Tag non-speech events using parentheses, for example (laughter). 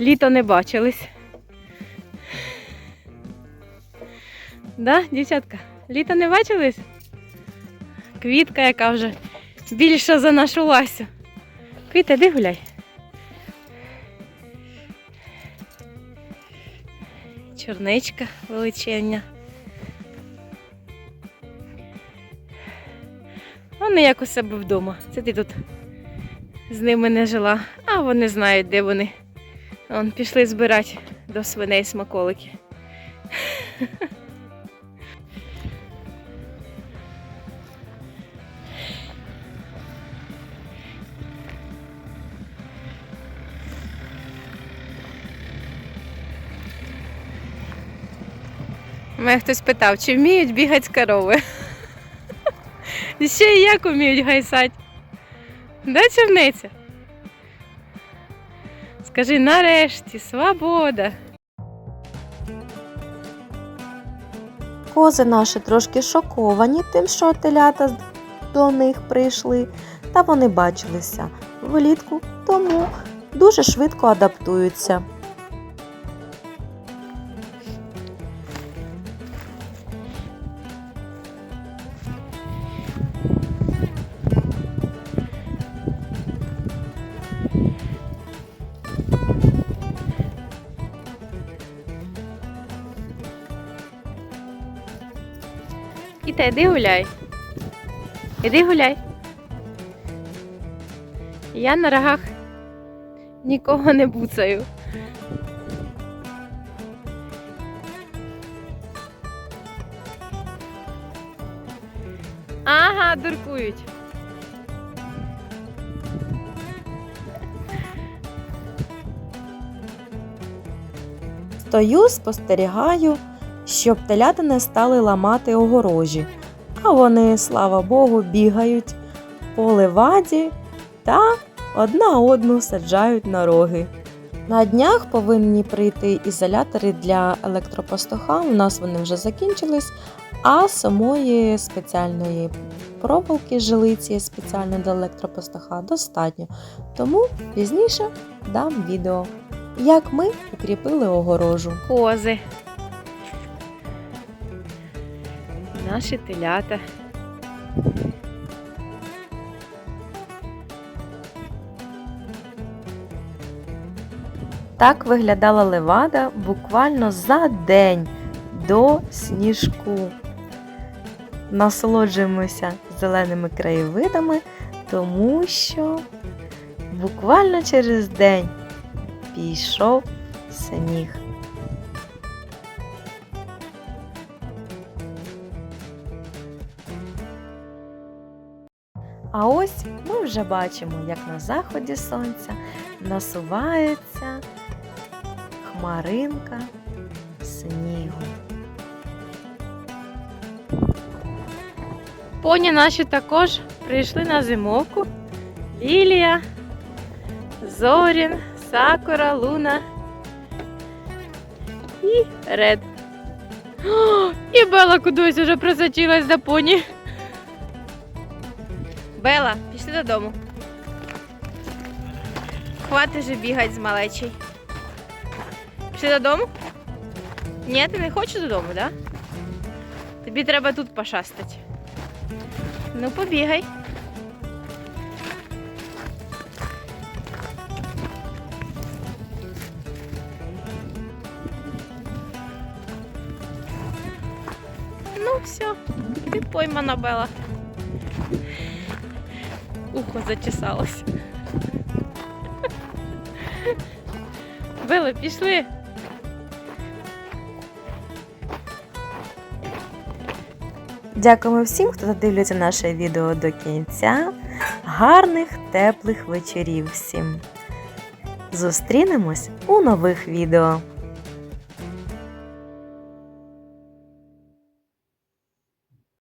Літо не бачились. Да, дівчатка? Літо не бачились? Квітка, яка вже більша за нашу Ласю. Квіта, іди гуляй. Чорничка величезня. Вони як у себе вдома. Це ти тут з ними не жила, а вони знають, де вони. Вон, пішли збирати до свиней смаколики. Мене хтось питав, чи вміють бігати корови. І (laughs) Ще і як вміють гайсати. Да, черниця? Скажи нарешті, свобода. Кози наші трошки шоковані тим, що телята до них прийшли, та вони бачилися влітку, тому дуже швидко адаптуються. Кіта, іди гуляй. Іди гуляй. Я на рогах нікого не буцаю. Ага, дуркують. Стою, спостерігаю, щоб телята не стали ламати огорожі, а вони, слава Богу, бігають по леваді та одна одну саджають на роги. На днях повинні прийти ізолятори для електропастуха. У нас вони вже закінчились, а самої спеціальної проволоки жилиці спеціально для електропастуха достатньо. Тому пізніше дам відео, як ми укріпили огорожу. кози. Наші телята. Так виглядала левада буквально за день до сніжку. Насолоджуємося зеленими краєвидами, тому що буквально через день пішов сніг. А ось ми вже бачимо, як на заході сонця насувається хмаринка снігу. Поні наші також прийшли на зимовку. Лілія, Зорін, Сакура, Луна і Ред. О, і Бела кудись уже просочилась до поні. Бела, пішли додому. Хватить же бігати з малечий. Пішли додому? Ні, ти не хочеш додому, так? Да? Тобі треба тут пошастати. Ну, побігай. Ну, все, ти поймана Бела. Ухо зачесалось. Бела, пішли. Дякуємо всім, хто додивляється наше відео до кінця. Гарних, теплих вечорів всім. Зустрінемось у нових відео.